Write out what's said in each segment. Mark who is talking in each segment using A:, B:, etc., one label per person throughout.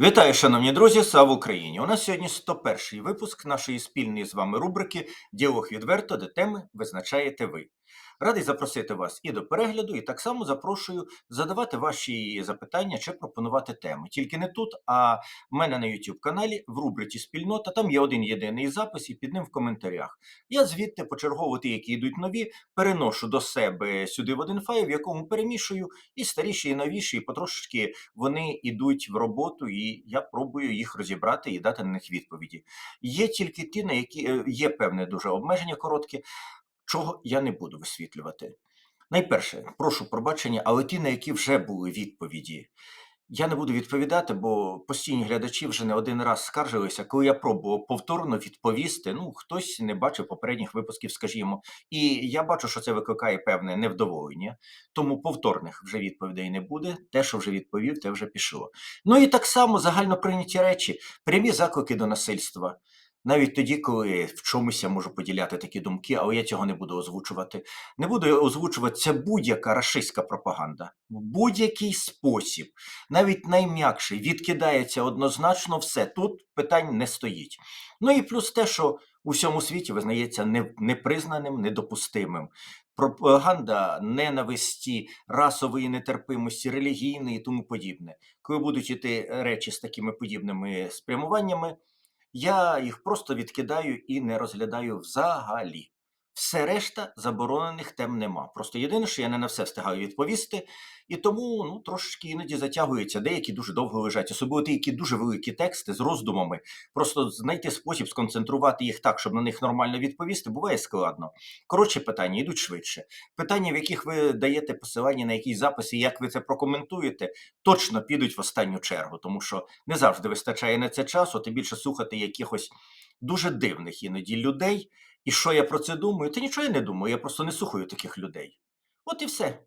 A: Вітаю, шановні друзі! Слава Україні! У нас сьогодні 101 випуск нашої спільної з вами рубрики Діалог відверто, де теми визначаєте ви. Радий запросити вас і до перегляду, і так само запрошую задавати ваші запитання чи пропонувати теми. Тільки не тут, а в мене на YouTube каналі в рубриці Спільнота. Там є один єдиний запис, і під ним в коментарях. Я звідти почергово ті, які йдуть нові, переношу до себе сюди в один файл, в якому перемішую і старіші, і новіші, і потрошечки вони йдуть в роботу, і я пробую їх розібрати і дати на них відповіді. Є тільки ті, на які е, є певне дуже обмеження короткі, чого я не буду висвітлювати. Найперше, прошу пробачення, але ті, на які вже були відповіді. Я не буду відповідати, бо постійні глядачі вже не один раз скаржилися, коли я пробував повторно відповісти. Ну, хтось не бачив попередніх випусків, скажімо, і я бачу, що це викликає певне невдоволення, тому повторних вже відповідей не буде. Те, що вже відповів, те вже пішло. Ну і так само загально прийняті речі, прямі заклики до насильства. Навіть тоді, коли в чомусь я можу поділяти такі думки, але я цього не буду озвучувати. Не буду озвучувати це будь-яка рашистська пропаганда. В будь-який спосіб, навіть найм'якший, відкидається однозначно все. Тут питань не стоїть. Ну і плюс те, що у всьому світі визнається не- непризнаним, недопустимим. Пропаганда ненависті, расової нетерпимості, релігійної і тому подібне. Коли будуть іти речі з такими подібними спрямуваннями, я їх просто відкидаю і не розглядаю взагалі. Все решта заборонених тем нема. Просто єдине, що я не на все встигаю відповісти, і тому ну, трошки іноді затягуються, деякі дуже довго лежать, особливо ті, які дуже великі тексти з роздумами. Просто знайти спосіб сконцентрувати їх так, щоб на них нормально відповісти, буває складно. Коротше, питання йдуть швидше. Питання, в яких ви даєте посилання на якісь записи, як ви це прокоментуєте, точно підуть в останню чергу, тому що не завжди вистачає на це часу, тим більше слухати якихось дуже дивних іноді людей. І що я про це думаю? Та нічого я не думаю, я просто не слухаю таких людей. От і все.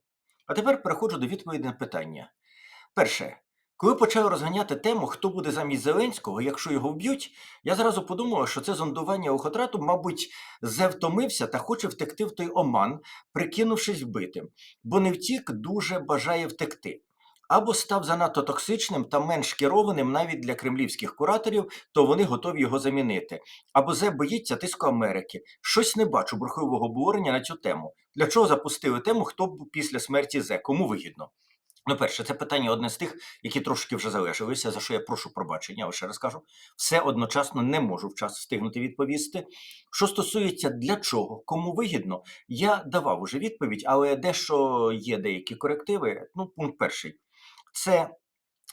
A: А тепер переходжу до відповіді на питання. Перше, коли почали розганяти тему, хто буде замість Зеленського, якщо його вб'ють, я зразу подумала, що це зондування Охотрату, мабуть, зевтомився та хоче втекти в той оман, прикинувшись вбитим, бо не втік, дуже бажає втекти. Або став занадто токсичним та менш керованим навіть для кремлівських кураторів, то вони готові його замінити. Або Зе боїться тиску Америки. Щось не бачу бурхливого обговорення на цю тему. Для чого запустили тему, хто б після смерті Зе? Кому вигідно? Ну, перше, це питання одне з тих, які трошки вже залишилися, за що я прошу пробачення, але ще раз кажу, все одночасно не можу вчасно встигнути відповісти. Що стосується для чого, кому вигідно, я давав уже відповідь, але дещо є деякі корективи. Ну, пункт перший. Це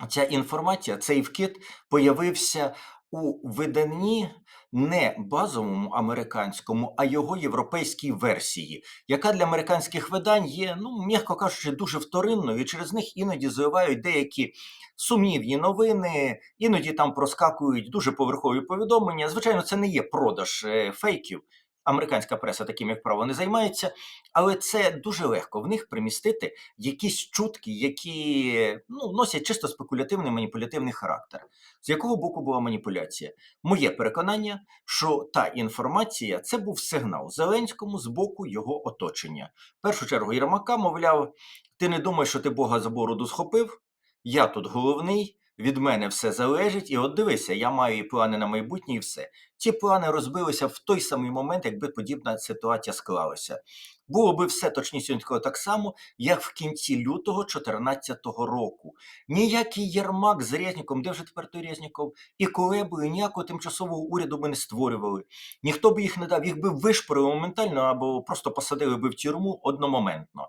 A: ця інформація, цей вкид появився у виданні не базовому американському, а його європейській версії, яка для американських видань є, ну м'яко кажучи, дуже вторинною, і через них іноді заливають деякі сумнівні новини, іноді там проскакують дуже поверхові повідомлення. Звичайно, це не є продаж е, фейків. Американська преса таким, як правило, не займається, але це дуже легко в них примістити якісь чутки, які ну, носять чисто спекулятивний маніпулятивний характер. З якого боку була маніпуляція? Моє переконання, що та інформація це був сигнал Зеленському з боку його оточення. В першу чергу Єрмака, мовляв, ти не думаєш, що ти Бога за бороду схопив? Я тут головний. Від мене все залежить, і от дивися, я маю і плани на майбутнє, і все. Ці плани розбилися в той самий момент, якби подібна ситуація склалася. Було би все точнісінько так само, як в кінці лютого 2014 року. Ніякий Єрмак з Резніком, де вже тепер той Резніков, і Кулебою ніякого тимчасового уряду би не створювали. Ніхто би їх не дав, їх би вишпорили моментально або просто посадили би в тюрму одномоментно.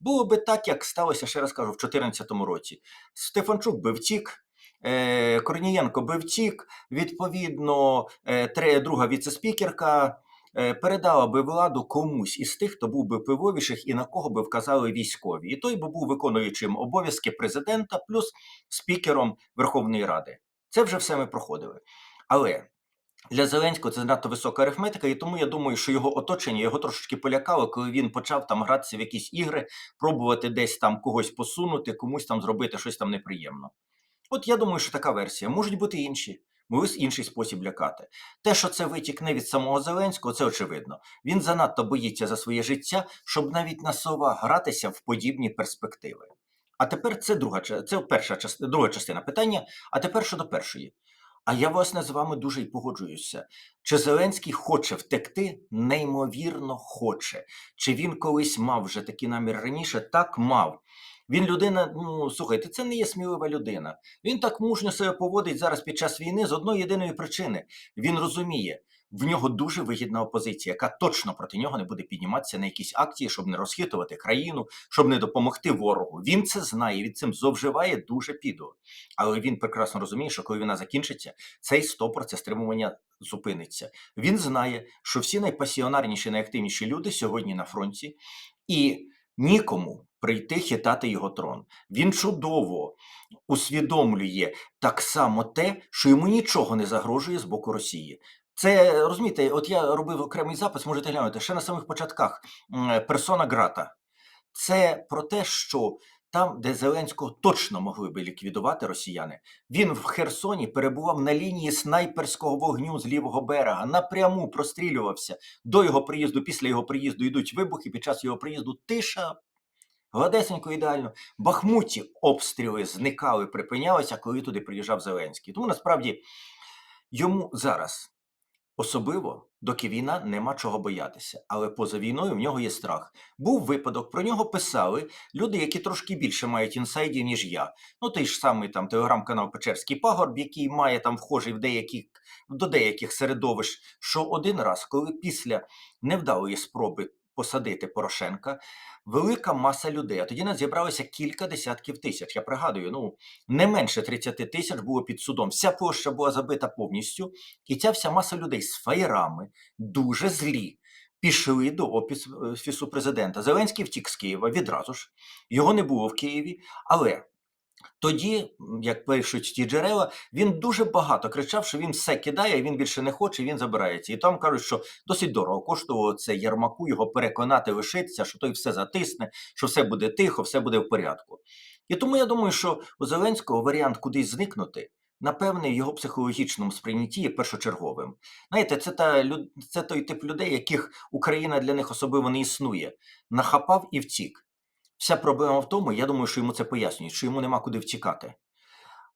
A: Було би так, як сталося, ще раз кажу, в 2014 році. Стефанчук би втік, е, Корнієнко би втік, відповідно, е, друга віцеспікерка е, передала би владу комусь із тих, хто був би впливовіших і на кого би вказали військові. І той би був виконуючим обов'язки президента плюс спікером Верховної Ради. Це вже все ми проходили. Але для Зеленського це занадто висока арифметика, і тому я думаю, що його оточення його трошечки полякало, коли він почав там гратися в якісь ігри, пробувати десь там когось посунути, комусь там зробити щось там неприємно. От я думаю, що така версія. Можуть бути інші. Могли інший спосіб лякати. Те, що це витік не від самого Зеленського, це очевидно. Він занадто боїться за своє життя, щоб навіть на слова гратися в подібні перспективи. А тепер це друга це перша частина, друга частина питання. А тепер щодо першої. А я власне з вами дуже й погоджуюся. Чи Зеленський хоче втекти? Неймовірно хоче. Чи він колись мав вже такі наміри раніше? Так мав. Він людина, ну слухайте, це не є смілива людина. Він так мужньо себе поводить зараз під час війни з одної єдиної причини. Він розуміє, в нього дуже вигідна опозиція, яка точно проти нього не буде підніматися на якісь акції, щоб не розхитувати країну, щоб не допомогти ворогу. Він це знає, він цим зловживає дуже підо. Але він прекрасно розуміє, що коли війна закінчиться, цей стопор, це стримування зупиниться. Він знає, що всі найпасіонарніші, найактивніші люди сьогодні на фронті, і нікому прийти хитати його трон. Він чудово усвідомлює так само те, що йому нічого не загрожує з боку Росії. Це розумієте, от я робив окремий запис, можете глянути ще на самих початках персона Грата. Це про те, що там, де Зеленського точно могли би ліквідувати росіяни, він в Херсоні перебував на лінії снайперського вогню з лівого берега, напряму прострілювався до його приїзду. Після його приїзду йдуть вибухи. Під час його приїзду тиша. Гладесенько ідеально. Бахмуті обстріли зникали, припинялися, коли туди приїжджав Зеленський. Тому насправді йому зараз Особливо, доки війна нема чого боятися, але поза війною в нього є страх. Був випадок, про нього писали люди, які трошки більше мають інсайдів, ніж я. Ну, той ж самий там телеграм-канал Печерський пагорб, який має там вхожий в деякі, до деяких середовищ, що один раз, коли після невдалої спроби посадити Порошенка, велика маса людей, а тоді нас зібралося кілька десятків тисяч. Я пригадую, ну не менше 30 тисяч було під судом. Вся площа була забита повністю. І ця вся маса людей з фаєрами, дуже злі, пішли до опіс- офісу президента. Зеленський втік з Києва відразу ж. Його не було в Києві, але. Тоді, як пишуть ті джерела, він дуже багато кричав, що він все кидає, він більше не хоче, він забирається. І там кажуть, що досить дорого коштувало це Єрмаку його переконати лишитися, що той все затисне, що все буде тихо, все буде в порядку. І тому я думаю, що у Зеленського варіант кудись зникнути напевне, в його психологічному сприйнятті є першочерговим. Знаєте, це, та, це той тип людей, яких Україна для них особливо не існує. Нахапав і втік. Вся проблема в тому, я думаю, що йому це пояснюють, що йому нема куди втікати.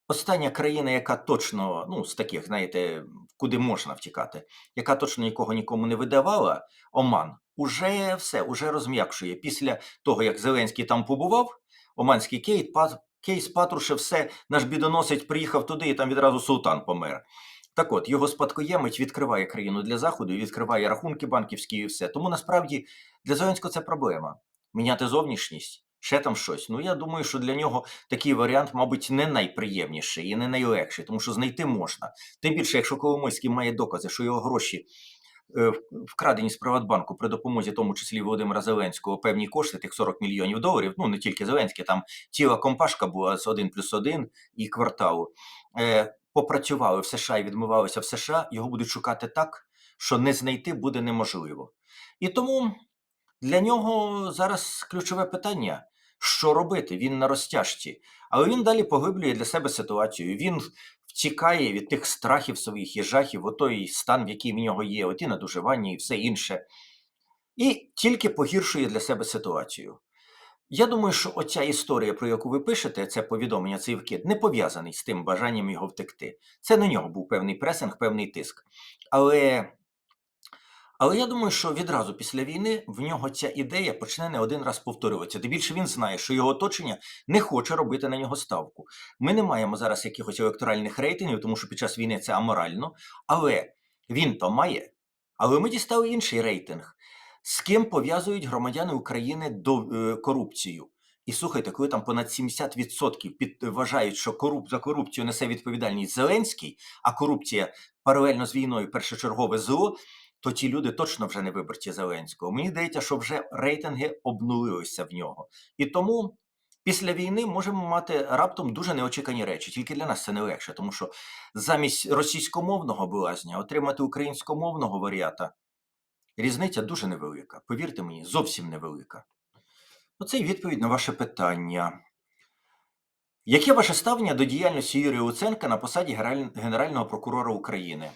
A: Остання країна, яка точно, ну, з таких, знаєте, куди можна втікати, яка точно нікого нікому не видавала, Оман, уже все, уже розм'якшує. Після того, як Зеленський там побував, Оманський кейт, кейс Патрушев, все, наш бідоносець приїхав туди, і там відразу султан помер. Так от, його спадкоємець відкриває країну для Заходу, відкриває рахунки банківські і все. Тому насправді для Зеленського це проблема. Міняти зовнішність, ще там щось. Ну я думаю, що для нього такий варіант, мабуть, не найприємніший і не найлегший, тому що знайти можна. Тим більше, якщо Коломойський має докази, що його гроші е, вкрадені з Приватбанку при допомозі, тому числі Володимира Зеленського, певні кошти, тих 40 мільйонів доларів. Ну не тільки Зеленський, там ціла компашка була з 1 плюс 1 і кварталу. Е, попрацювали в США і відмивалися в США, його будуть шукати так, що не знайти буде неможливо. І тому для нього зараз ключове питання: що робити? Він на розтяжці, але він далі поглиблює для себе ситуацію. Він втікає від тих страхів своїх і жахів, о той стан, в який в нього є, оті надуживання і все інше, і тільки погіршує для себе ситуацію. Я думаю, що оця історія, про яку ви пишете, це повідомлення, цей вкид, не пов'язаний з тим бажанням його втекти. Це на нього був певний пресинг, певний тиск. Але але я думаю, що відразу після війни в нього ця ідея почне не один раз повторюватися. Тим більше він знає, що його оточення не хоче робити на нього ставку. Ми не маємо зараз якихось електоральних рейтингів, тому що під час війни це аморально. Але він то має. Але ми дістали інший рейтинг. З ким пов'язують громадяни України до е, корупцію? І слухайте, коли там понад 70% під, вважають, що коруп, за корупцію несе відповідальність Зеленський, а корупція паралельно з війною першочергове зло, то ті люди точно вже не виборці Зеленського. Мені здається, що вже рейтинги обнулилися в нього. І тому після війни можемо мати раптом дуже неочікані речі. Тільки для нас це не легше, тому що замість російськомовного блазня отримати українськомовного варіата різниця дуже невелика. Повірте мені, зовсім невелика. Оце й відповідь на ваше питання. Яке ваше ставлення до діяльності Юрія Луценка на посаді Генерального прокурора України?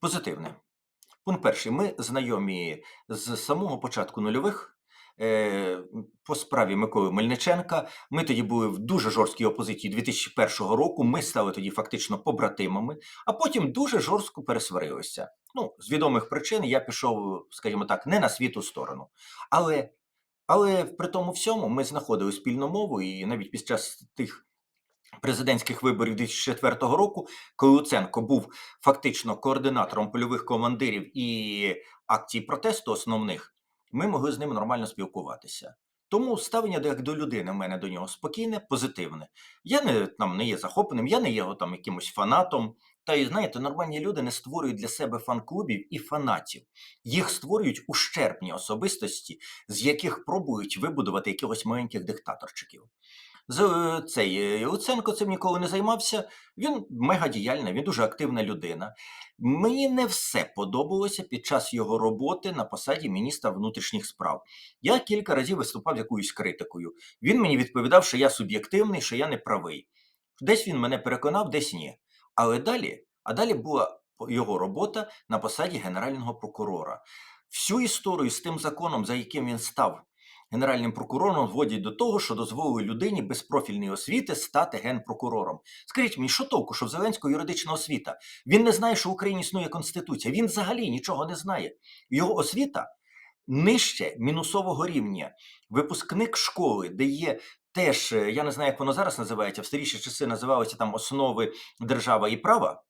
A: Позитивне. Пункт перший. Ми знайомі з самого початку нульових. е, по справі Миколи Мельниченка. Ми тоді були в дуже жорсткій опозиції 2001 року. Ми стали тоді фактично побратимами, а потім дуже жорстко пересварилися. Ну, з відомих причин я пішов, скажімо так, не на світу сторону. Але, але при тому всьому ми знаходили спільну мову, і навіть під час тих президентських виборів 2004 року, коли Луценко був фактично координатором польових командирів і акцій протесту основних, ми могли з ним нормально спілкуватися. Тому ставлення як до людини в мене до нього спокійне, позитивне. Я не, там, не є захопленим, я не є його там якимось фанатом. Та й знаєте, нормальні люди не створюють для себе фан-клубів і фанатів. Їх створюють ущербні особистості, з яких пробують вибудувати якихось маленьких диктаторчиків. Е, цей е, Луценко цим ніколи не займався. Він мегадіяльна, він дуже активна людина. Мені не все подобалося під час його роботи на посаді міністра внутрішніх справ. Я кілька разів виступав якоюсь критикою. Він мені відповідав, що я суб'єктивний, що я не правий. Десь він мене переконав, десь ні. Але далі, а далі була його робота на посаді генерального прокурора. Всю історію з тим законом, за яким він став генеральним прокурором, зводять до того, що дозволили людині без профільної освіти стати генпрокурором. Скажіть мені, що толку, що в Зеленського юридична освіта? Він не знає, що в Україні існує конституція. Він взагалі нічого не знає. Його освіта нижче мінусового рівня. Випускник школи, де є теж, е, я не знаю, як воно зараз називається, в старіші часи називалося там основи держава і права.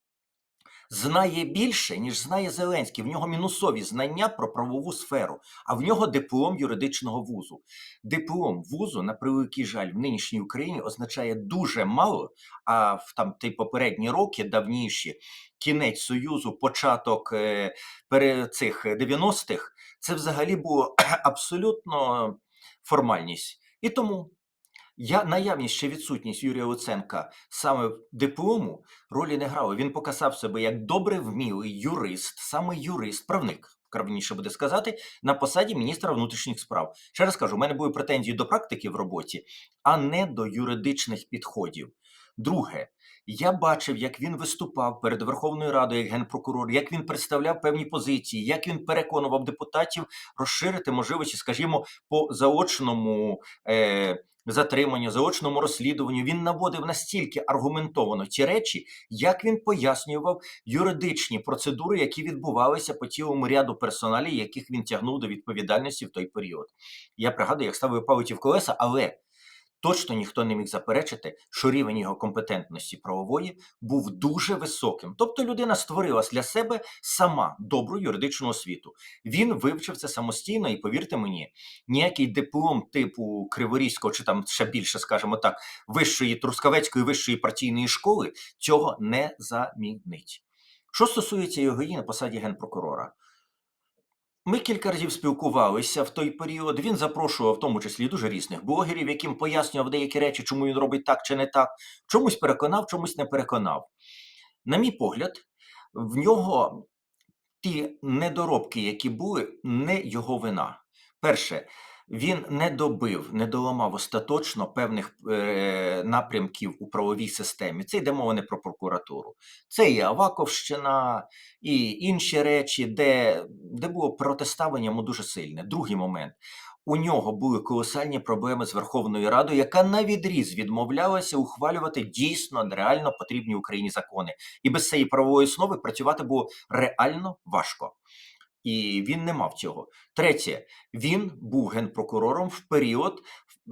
A: Знає більше, ніж знає Зеленський. В нього мінусові знання про правову сферу, а в нього диплом юридичного вузу. Диплом вузу, на превеликий жаль, в нинішній Україні означає дуже мало. А в там ті попередні роки, давніші, кінець Союзу, початок е, пере, цих 90-х, це взагалі було абсолютно формальність. І тому я наявність чи відсутність Юрія Луценка саме в диплому ролі не грала. Він показав себе як добре вмілий юрист, саме юрист, правник. Правніше буде сказати, на посаді міністра внутрішніх справ. Ще раз кажу, у мене були претензії до практики в роботі, а не до юридичних підходів. Друге, я бачив, як він виступав перед Верховною Радою як генпрокурор, як він представляв певні позиції, як він переконував депутатів розширити можливості, скажімо, по заочному е, затриманню, заочному розслідуванню. Він наводив настільки аргументовано ті речі, як він пояснював юридичні процедури, які відбувалися по цілому ряду персоналів, яких він тягнув до відповідальності в той період. Я пригадую, як ставив палиці в колеса, але точно ніхто не міг заперечити, що рівень його компетентності правової був дуже високим. Тобто людина створила для себе сама добру юридичну освіту. Він вивчив це самостійно, і повірте мені, ніякий диплом типу Криворізького, чи там ще більше, скажімо так, вищої трускавецької вищої партійної школи цього не замінить. Що стосується його її на посаді генпрокурора, ми кілька разів спілкувалися в той період. Він запрошував в тому числі дуже різних блогерів, яким пояснював деякі речі, чому він робить так чи не так. Чомусь переконав, чомусь не переконав. На мій погляд, в нього ті недоробки, які були, не його вина. Перше, він не добив, не доламав остаточно певних е, напрямків у правовій системі. Це йде мова не про прокуратуру. Це і Аваковщина, і інші речі, де, де було протиставлення йому дуже сильне. Другий момент. У нього були колосальні проблеми з Верховною Радою, яка на відріз відмовлялася ухвалювати дійсно реально потрібні Україні закони. І без цієї правової основи працювати було реально важко. І він не мав цього. Третє, він був генпрокурором в період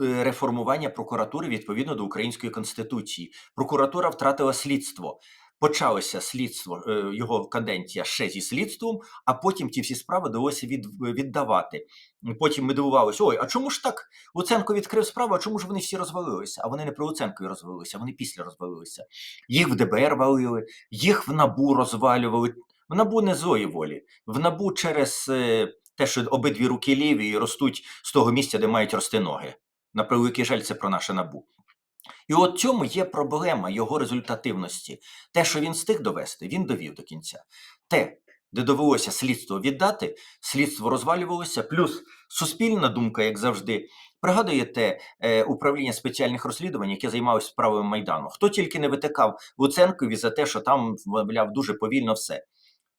A: е, реформування прокуратури відповідно до української конституції. Прокуратура втратила слідство. Почалося слідство, е, його каденція ще зі слідством, а потім ті всі справи довелося від, віддавати. Потім ми дивувалися: ой, а чому ж так? Луценко відкрив справу, а чому ж вони всі розвалилися? А вони не при Луценкові розвалилися, вони після розвалилися. Їх в ДБР валили, їх в набу розвалювали. В набу не злої волі. В набу через е, те, що обидві руки ліві і ростуть з того місця, де мають рости ноги. На превеликий жаль, це про наше набу. І от цьому є проблема його результативності. Те, що він встиг довести, він довів до кінця. Те, де довелося слідство віддати, слідство розвалювалося, плюс суспільна думка, як завжди. Пригадуєте е, управління спеціальних розслідувань, яке займалося справами Майдану? Хто тільки не витикав Луценкові за те, що там, мовляв, дуже повільно все.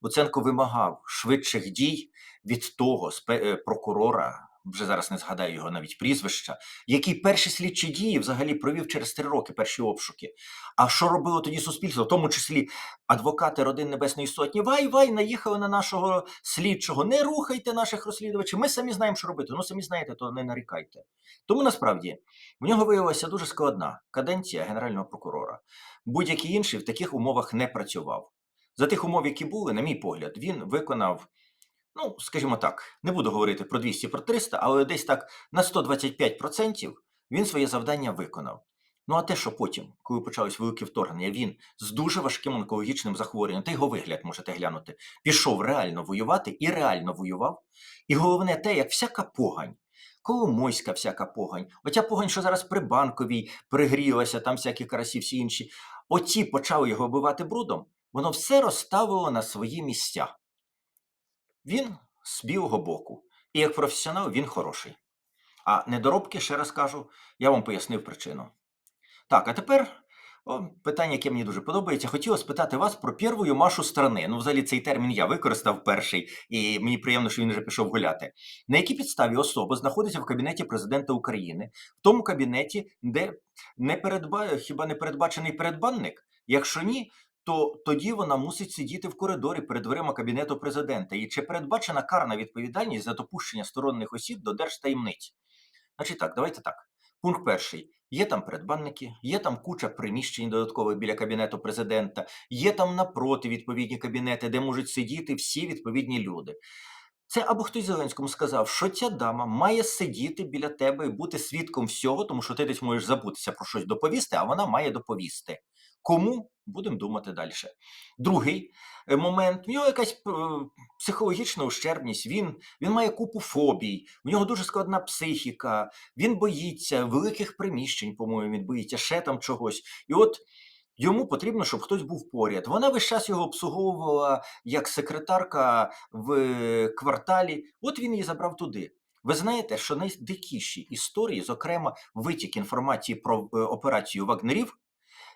A: Луценко вимагав швидших дій від того е, прокурора, вже зараз не згадаю його навіть прізвища, який перші слідчі дії взагалі провів через три роки перші обшуки. А що робило тоді суспільство, в тому числі адвокати родин Небесної Сотні? Вай, вай, наїхали на нашого слідчого. Не рухайте наших розслідувачів. Ми самі знаємо, що робити. Ну, самі знаєте, то не нарікайте. Тому насправді в нього виявилася дуже складна каденція генерального прокурора. Будь-який інший в таких умовах не працював. За тих умов, які були, на мій погляд, він виконав, ну, скажімо так, не буду говорити про 200, про 300, але десь так на 125% він своє завдання виконав. Ну а те, що потім, коли почались великі вторгнення, він з дуже важким онкологічним захворюванням, та його вигляд можете глянути, пішов реально воювати і реально воював. І головне те, як всяка погань, Коломойська всяка погань, оця погань, що зараз при банковій пригрілася, там всякі карасі, всі інші, оці почали його вбивати брудом, воно все розставило на свої місця. Він з білого боку. І як професіонал він хороший. А недоробки, ще раз кажу, я вам пояснив причину. Так, а тепер о, питання, яке мені дуже подобається. Хотіла спитати вас про первую Машу страни. Ну, взагалі, цей термін я використав перший, і мені приємно, що він вже пішов гуляти. На якій підставі особа знаходиться в кабінеті президента України, в тому кабінеті, де не передба... хіба не передбачений передбанник? Якщо ні, то тоді вона мусить сидіти в коридорі перед дверима кабінету президента. І чи передбачена карна відповідальність за допущення сторонних осіб до держтаємниць? Значить так, давайте так. Пункт перший. Є там передбанники, є там куча приміщень додаткових біля кабінету президента, є там напроти відповідні кабінети, де можуть сидіти всі відповідні люди. Це або хтось Зеленському сказав, що ця дама має сидіти біля тебе і бути свідком всього, тому що ти десь можеш забутися про щось доповісти, а вона має доповісти. Кому будемо думати далі. Другий е, момент: в нього якась е, психологічна ущербність. Він, він має купу фобій, в нього дуже складна психіка, він боїться великих приміщень, по-моєму, він боїться ще там чогось. І от йому потрібно, щоб хтось був поряд. Вона весь час його обслуговувала як секретарка в кварталі. От він її забрав туди. Ви знаєте, що найдикіші історії, зокрема, витік інформації про е, операцію вагнерів,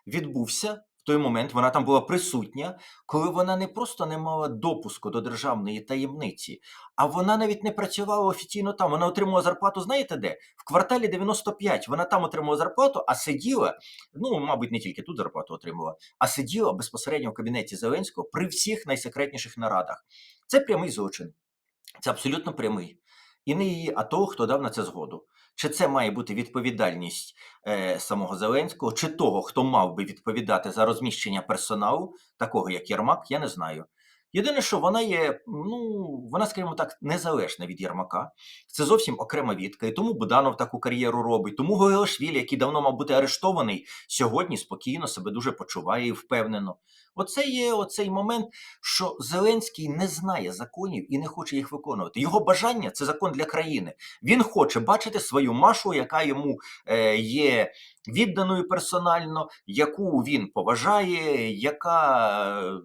A: відбувся в той момент, вона там була присутня, коли вона не просто не мала допуску до державної таємниці, а вона навіть не працювала офіційно там. Вона отримувала зарплату, знаєте де? В кварталі 95. Вона там отримувала зарплату, а сиділа, ну, мабуть, не тільки тут зарплату отримувала, а сиділа безпосередньо в кабінеті Зеленського при всіх найсекретніших нарадах. Це прямий злочин. Це абсолютно прямий. І не її, а того, хто дав на це згоду. Чи це має бути відповідальність е, самого Зеленського, чи того, хто мав би відповідати за розміщення персоналу, такого як Єрмак, я не знаю. Єдине, що вона є, ну, вона, скажімо так, незалежна від Єрмака. Це зовсім окрема відка. І тому Буданов таку кар'єру робить. Тому Геошвілі, який давно мав бути арештований, сьогодні спокійно себе дуже почуває і впевнено. Оце є оцей момент, що Зеленський не знає законів і не хоче їх виконувати. Його бажання це закон для країни. Він хоче бачити свою машу, яка йому е, є відданою персонально, яку він поважає, яка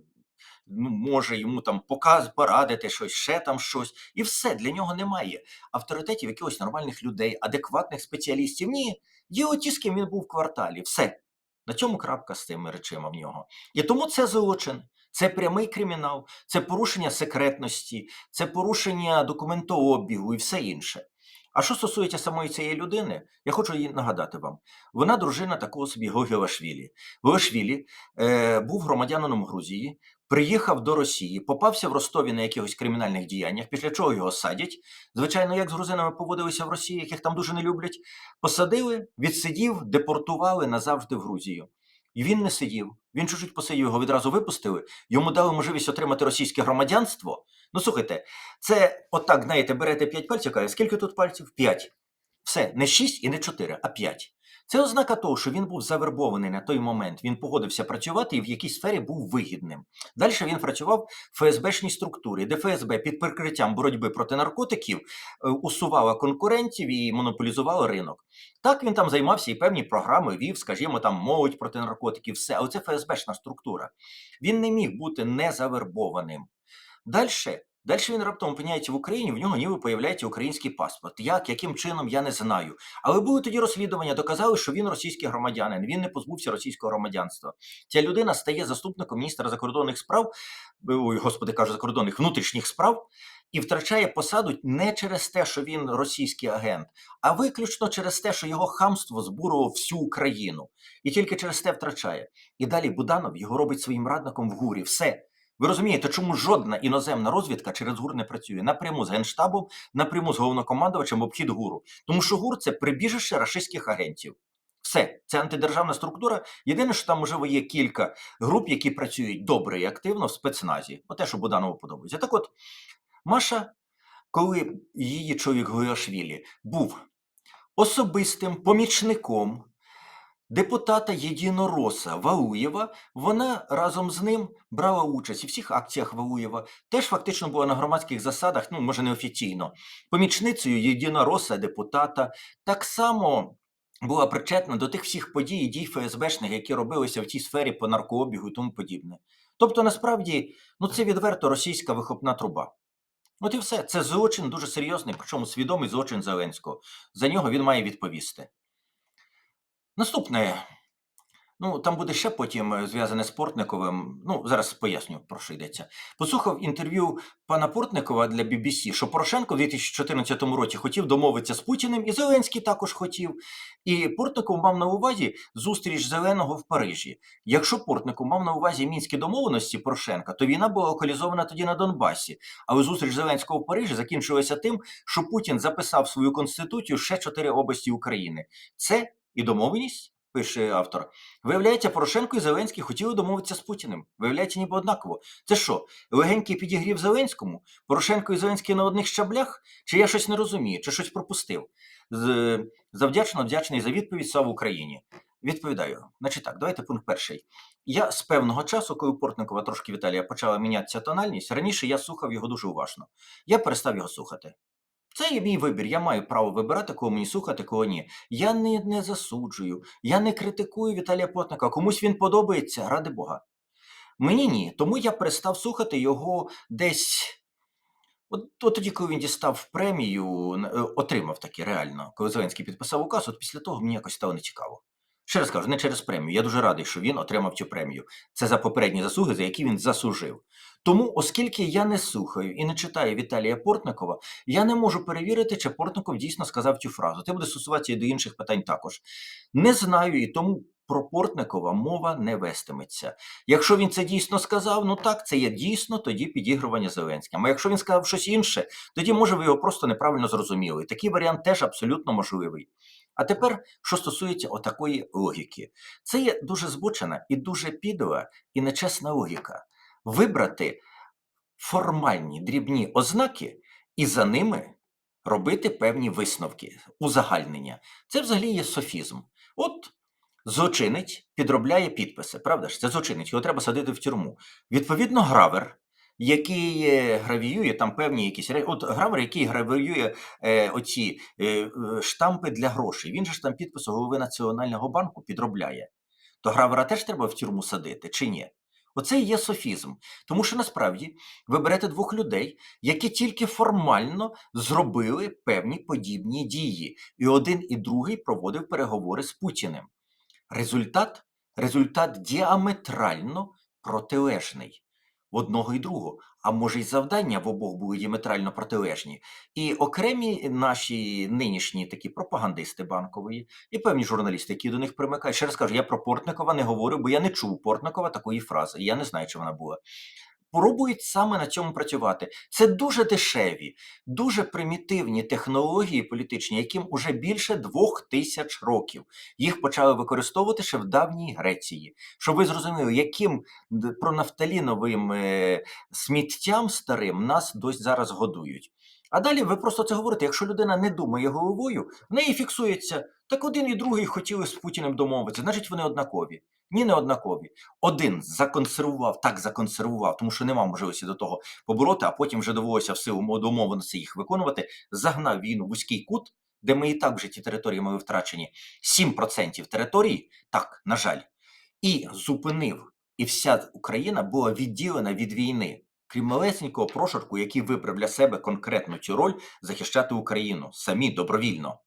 A: ну, може йому там показ порадити щось, ще там щось, і все для нього немає авторитетів якихось нормальних людей, адекватних спеціалістів. Ні, є оті, з ким він був в кварталі. Все. На цьому крапка з тими речима в нього. І тому це злочин, це прямий кримінал, це порушення секретності, це порушення документообігу і все інше. А що стосується самої цієї людини, я хочу її нагадати вам. Вона дружина такого собі Гогілашвілі. Гогілашвілі е, був громадянином Грузії, приїхав до Росії, попався в Ростові на якихось кримінальних діяннях, після чого його садять. Звичайно, як з грузинами поводилися в Росії, яких там дуже не люблять. Посадили, відсидів, депортували назавжди в Грузію. І він не сидів. Він чуть-чуть посидів, його відразу випустили. Йому дали можливість отримати російське громадянство. Ну слухайте, це отак, знаєте, берете 5 пальців, каже, скільки тут пальців? 5. Все, не 6 і не 4, а 5. Це ознака того, що він був завербований на той момент. Він погодився працювати і в якійсь сфері був вигідним. Далі він працював в ФСБшній структурі, де ФСБ під прикриттям боротьби проти наркотиків е, усувала конкурентів і монополізувала ринок. Так він там займався і певні програми вів, скажімо, там молодь проти наркотиків, все. Але це ФСБшна структура. Він не міг бути незавербованим. Далі Далі він раптом опиняється в Україні, в нього ніби появляється український паспорт. Як, яким чином, я не знаю. Але були тоді розслідування, доказали, що він російський громадянин, він не позбувся російського громадянства. Ця людина стає заступником міністра закордонних справ, ой, господи, кажу, закордонних внутрішніх справ, і втрачає посаду не через те, що він російський агент, а виключно через те, що його хамство збурило всю Україну. І тільки через те втрачає. І далі Буданов його робить своїм радником в гурі. Все. Ви розумієте, чому жодна іноземна розвідка через ГУР не працює напряму з Генштабом, напряму з головнокомандувачем обхід ГУРу. Тому що ГУР це прибіжище рашистських агентів. Все, це антидержавна структура. Єдине, що там, можливо, є кілька груп, які працюють добре і активно в спецназі. Оте, що Буданову подобається. Так от, Маша, коли її чоловік Гуяшвілі був особистим помічником депутата Єдинороса Валуєва, вона разом з ним брала участь у всіх акціях Валуєва, теж фактично була на громадських засадах, ну, може, неофіційно, помічницею Єдинороса, депутата, так само була причетна до тих всіх подій і дій ФСБшних, які робилися в цій сфері по наркообігу і тому подібне. Тобто, насправді, ну це відверто російська вихопна труба. От і все. Це злочин дуже серйозний, причому свідомий злочин Зеленського. За нього він має відповісти. Наступне. Ну, там буде ще потім е, зв'язане з Портниковим. Ну, зараз поясню, про що йдеться. Послухав інтерв'ю пана Портникова для BBC, що Порошенко в 2014 році хотів домовитися з Путіним, і Зеленський також хотів. І Портников мав на увазі зустріч Зеленого в Парижі. Якщо Портников мав на увазі мінські домовленості Порошенка, то війна була локалізована тоді на Донбасі. Але зустріч Зеленського в Парижі закінчилася тим, що Путін записав свою конституцію ще чотири області України. Це і домовленість. Пише автор, виявляється, Порошенко і Зеленський хотіли домовитися з Путіним. Виявляється, ніби однаково. Це що, легенький підігрів Зеленському? Порошенко і Зеленський на одних щаблях? Чи я щось не розумію, чи щось пропустив? Завдячно вдячний за відповідь слава Україні. Відповідаю, значить так, давайте пункт перший. Я з певного часу, коли Портникова трошки Віталія почала мінятися тональність, раніше я слухав його дуже уважно. Я перестав його слухати. Це є мій вибір. Я маю право вибирати, кого мені слухати, кого ні. Я не, не засуджую, я не критикую Віталія Потника, Комусь він подобається, ради Бога. Мені ні. Тому я перестав слухати його десь. От, от тоді, коли він дістав премію, е, отримав таки реально, коли Зеленський підписав указ, от після того мені якось стало нецікаво. Ще раз кажу, не через премію. Я дуже радий, що він отримав цю премію. Це за попередні заслуги, за які він заслужив. Тому, оскільки я не слухаю і не читаю Віталія Портникова, я не можу перевірити, чи Портников дійсно сказав цю фразу. Це буде стосуватися і до інших питань також. Не знаю і тому про Портникова мова не вестиметься. Якщо він це дійсно сказав, ну так, це є дійсно тоді підігрування Зеленським. А якщо він сказав щось інше, тоді може ви його просто неправильно зрозуміли. Такий варіант теж абсолютно можливий. А тепер, що стосується отакої логіки, це є дуже збочена і дуже підла і нечесна логіка. Вибрати формальні дрібні ознаки і за ними робити певні висновки, узагальнення. Це взагалі є софізм. От злочинець підробляє підписи, правда ж? Це злочинець, його треба садити в тюрму. Відповідно, гравер, який гравіює там певні якісь От гравер, який гравіює е, оці е, е, штампи для грошей. Він же ж там підпису голови Національного банку підробляє. То гравера теж треба в тюрму садити, чи ні? Оце і є софізм. Тому що насправді ви берете двох людей, які тільки формально зробили певні подібні дії, і один і другий проводив переговори з Путіним. Результат результат діаметрально протилежний в одного і другого. А може, й завдання в обох були діаметрально протилежні. І окремі наші нинішні такі пропагандисти банкової, і певні журналісти, які до них примикають. Ще раз кажу, я про Портникова не говорю, бо я не чув Портникова такої фрази. Я не знаю, чи вона була. Пробують саме на цьому працювати. Це дуже дешеві, дуже примітивні технології політичні, яким уже більше двох тисяч років. Їх почали використовувати ще в давній Греції. Щоб ви зрозуміли, яким пронафталіновим е, сміттям старим нас досі зараз годують. А далі ви просто це говорите. Якщо людина не думає головою, в неї фіксується. Так один і другий хотіли з Путіним домовитися, значить вони однакові. Ні, не однакові. Один законсервував, так законсервував, тому що нема можливості до того побороти, а потім вже довелося в силу домовленості їх виконувати, загнав війну вузький кут, де ми і так вже ті території мали втрачені 7% території, так, на жаль, і зупинив, і вся Україна була відділена від війни. крім малесенького прошарку, який вибрав для себе конкретну цю роль захищати Україну самі добровільно.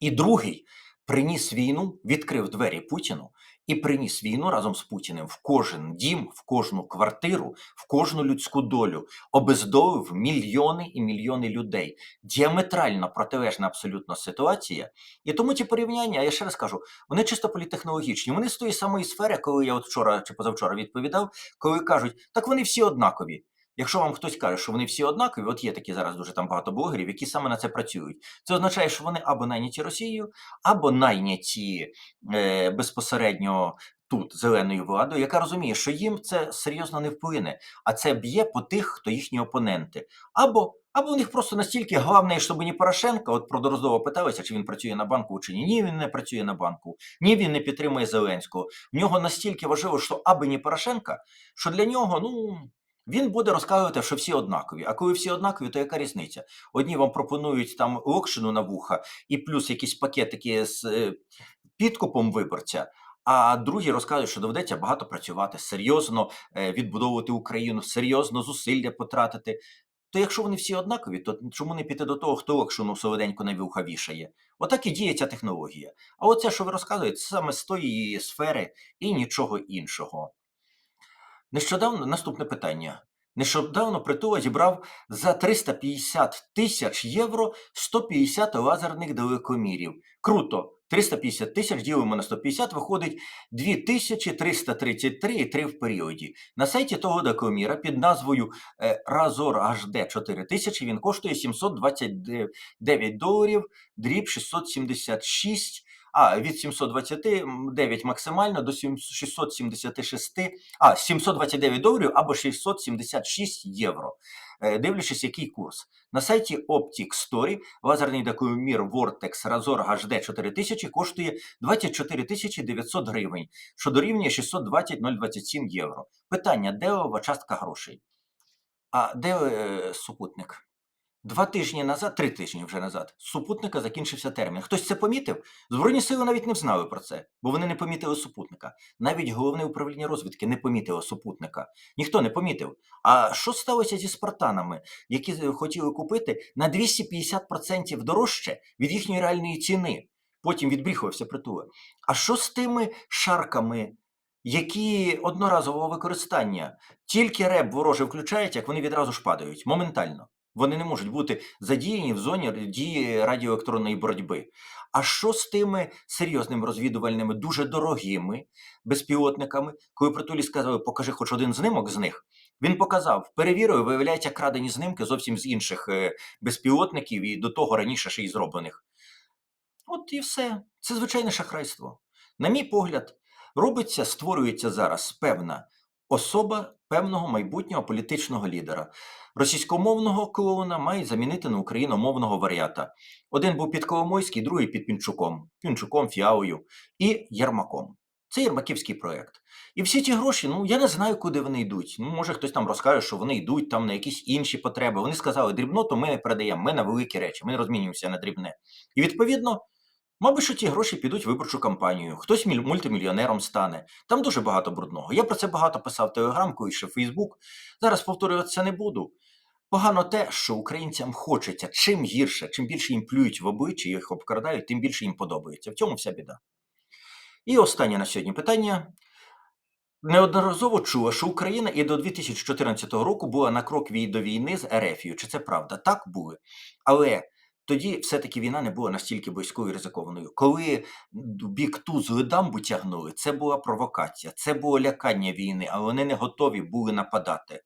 A: І другий приніс війну, відкрив двері Путіну і приніс війну разом з Путіним в кожен дім, в кожну квартиру, в кожну людську долю, обездовив мільйони і мільйони людей. Діаметрально протилежна абсолютно ситуація. І тому ті порівняння, я ще раз кажу, вони чисто політехнологічні. Вони з тої самої сфери, коли я от вчора чи позавчора відповідав, коли кажуть, так вони всі однакові. Якщо вам хтось каже, що вони всі однакові, от є такі зараз дуже там багато блогерів, які саме на це працюють. Це означає, що вони або найняті Росією, або найняті е, безпосередньо тут зеленою владою, яка розуміє, що їм це серйозно не вплине, а це б'є по тих, хто їхні опоненти. Або або у них просто настільки головне, щоб не Порошенка, от про Дороздова питалися, чи він працює на банку, чи ні. Ні, він не працює на банку, ні, він не підтримує Зеленського. В нього настільки важливо, що аби не Порошенка, що для нього, ну. Він буде розказувати, що всі однакові. А коли всі однакові, то яка різниця? Одні вам пропонують там локшину на вуха і плюс якісь пакетики з е, підкупом виборця. А другі розказують, що доведеться багато працювати, серйозно е, відбудовувати Україну, серйозно зусилля потратити. То якщо вони всі однакові, то чому не піти до того, хто локшину солоденько на вуха вішає? Отак і діє ця технологія. А оце, що ви розказуєте, це саме з тої сфери і нічого іншого. Нещодавно наступне питання. Нещодавно притула зібрав за 350 тисяч євро 150 лазерних далекомірів. Круто! 350 тисяч ділимо на 150, виходить 2333,3 в періоді. На сайті того далекоміра під назвою Razor HD 4000 він коштує 729 доларів, дріб 676 а від 729 максимально до 676, а 729 доларів або 676 євро. Е, дивлячись, який курс. На сайті Optic Story лазерний декомір Vortex Razor HD 4000 коштує 24 900 гривень, що дорівнює 620 027 євро. Питання, де ова частка грошей? А де е, супутник? Два тижні назад, три тижні вже назад, супутника закінчився термін. Хтось це помітив? Збройні сили навіть не знали про це, бо вони не помітили супутника. Навіть головне управління розвідки не помітило супутника. Ніхто не помітив. А що сталося зі спартанами, які хотіли купити на 250% дорожче від їхньої реальної ціни? Потім відбріхувався притула. А що з тими шарками? Які одноразового використання тільки реп вороже включають, як вони відразу ж падають моментально. Вони не можуть бути задіяні в зоні дії радіоелектронної боротьби. А що з тими серйозними розвідувальними, дуже дорогими безпілотниками, коли притулі сказали, покажи хоч один знимок з них, він показав, перевірив, виявляється, крадені знимки зовсім з інших е, безпілотників і до того раніше ще й зроблених. От і все. Це звичайне шахрайство. На мій погляд, робиться, створюється зараз певна особа певного майбутнього політичного лідера. Російськомовного клоуна мають замінити на україномовного варіата. Один був під Коломойський, другий під Пінчуком, Пінчуком, Фіаою і Єрмаком. Це Єрмаківський проєкт. І всі ті гроші, ну я не знаю, куди вони йдуть. Ну, може, хтось там розкаже, що вони йдуть там на якісь інші потреби. Вони сказали, дрібноту ми не передаємо, ми на великі речі, ми не розмінюємося на дрібне. І відповідно Мабуть, що ті гроші підуть в виборчу кампанію, хтось мультимільйонером стане. Там дуже багато брудного. Я про це багато писав в Телеграмку і ще в Фейсбук. Зараз повторюватися не буду. Погано те, що українцям хочеться чим гірше, чим більше їм плюють в обличчя, їх обкрадають, тим більше їм подобається. В цьому вся біда. І останнє на сьогодні питання. Неодноразово чула, що Україна і до 2014 року була на крок до війни з Ерефією. Чи це правда? Так були. Але тоді все-таки війна не була настільки близькою і ризикованою. Коли бік Тузли дамбу тягнули, це була провокація, це було лякання війни, але вони не готові були нападати.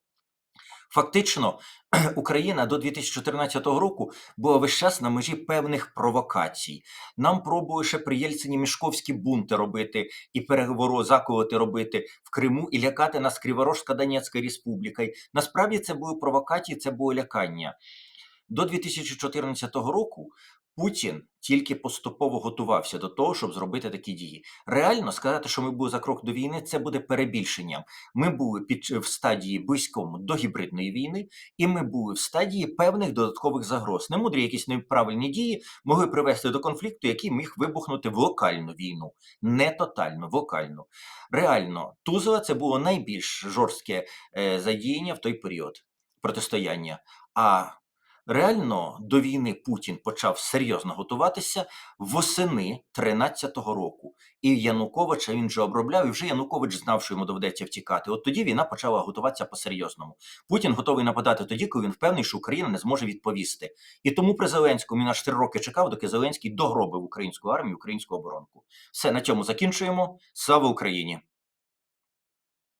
A: Фактично, Україна до 2014 року була весь час на межі певних провокацій. Нам пробували ще при Єльцині мішковські бунти робити і переговору заколоти робити в Криму і лякати нас Криворожська Донецька Республіка. Насправді це були провокації, це було лякання. До 2014 року Путін тільки поступово готувався до того, щоб зробити такі дії. Реально сказати, що ми були за крок до війни, це буде перебільшенням. Ми були під в стадії близькому до гібридної війни, і ми були в стадії певних додаткових загроз. Немудрі якісь неправильні дії могли привести до конфлікту, який міг вибухнути в локальну війну, не тотальну, в локальну. Реально, Тузова це було найбільш жорстке е, задіяння в той період протистояння. А реально до війни Путін почав серйозно готуватися восени 13-го року. І Януковича він вже обробляв, і вже Янукович знав, що йому доведеться втікати. От тоді війна почала готуватися по-серйозному. Путін готовий нападати тоді, коли він впевнений, що Україна не зможе відповісти. І тому при Зеленському він аж три роки чекав, доки Зеленський догробив українську армію, українську оборонку. Все на цьому закінчуємо. Слава Україні!